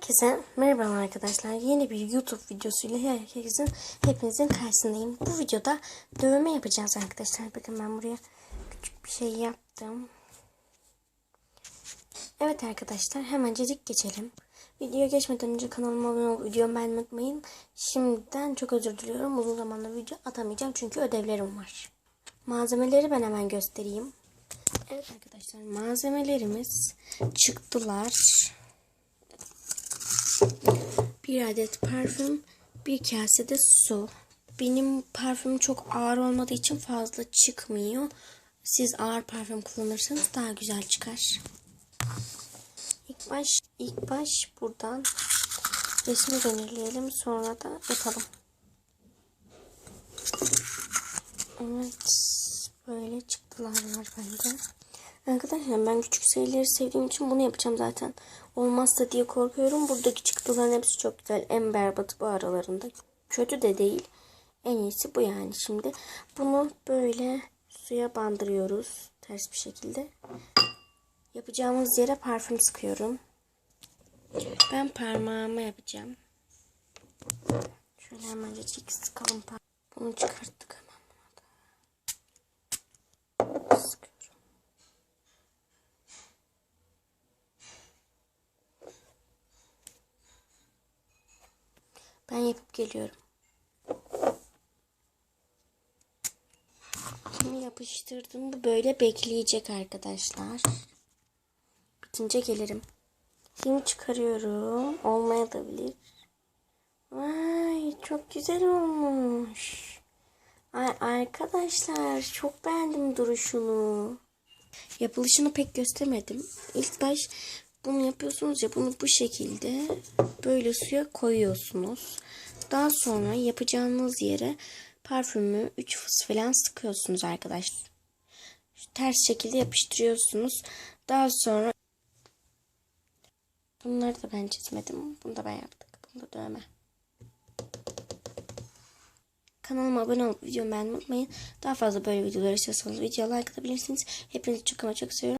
Herkese merhaba arkadaşlar. Yeni bir YouTube videosuyla herkesin hepinizin karşısındayım. Bu videoda dövme yapacağız arkadaşlar. Bakın ben buraya küçük bir şey yaptım. Evet arkadaşlar hemencecik geçelim. Videoya geçmeden önce kanalıma abone olup videomu beğenmeyi unutmayın. Şimdiden çok özür diliyorum. Uzun zamandır video atamayacağım çünkü ödevlerim var. Malzemeleri ben hemen göstereyim. Evet arkadaşlar malzemelerimiz çıktılar. Bir adet parfüm, bir kase de su. Benim parfüm çok ağır olmadığı için fazla çıkmıyor. Siz ağır parfüm kullanırsanız daha güzel çıkar. İlk baş, ilk baş buradan resmi belirleyelim sonra da yapalım. Evet, var bende. Arkadaşlar ben küçük sayıları sevdiğim için bunu yapacağım zaten. Olmazsa diye korkuyorum. Buradaki çıktıların hepsi çok güzel. En berbatı bu aralarında. Kötü de değil. En iyisi bu yani şimdi. Bunu böyle suya bandırıyoruz. Ters bir şekilde. Yapacağımız yere parfüm sıkıyorum. Ben parmağıma yapacağım. Şöyle hemencecik sıkalım. Bunu çıkarttık hemen. Sıkıyorum. Ben yapıp geliyorum. Şimdi yapıştırdım. Bu böyle bekleyecek arkadaşlar. Bitince gelirim. Şimdi çıkarıyorum. Olmayabilir. Vay çok güzel olmuş. Ay arkadaşlar çok beğendim duruşunu. Yapılışını pek göstermedim. İlk baş bunu yapıyorsunuz ya bunu bu şekilde böyle suya koyuyorsunuz. Daha sonra yapacağınız yere parfümü 3 fıs falan sıkıyorsunuz arkadaşlar. Şu ters şekilde yapıştırıyorsunuz. Daha sonra bunları da ben çizmedim. Bunu da ben yaptık. Bunu da dövme. Kanalıma abone olup videomu beğenmeyi unutmayın. Daha fazla böyle videolar istiyorsanız video like atabilirsiniz. Hepinizi çok ama çok seviyorum.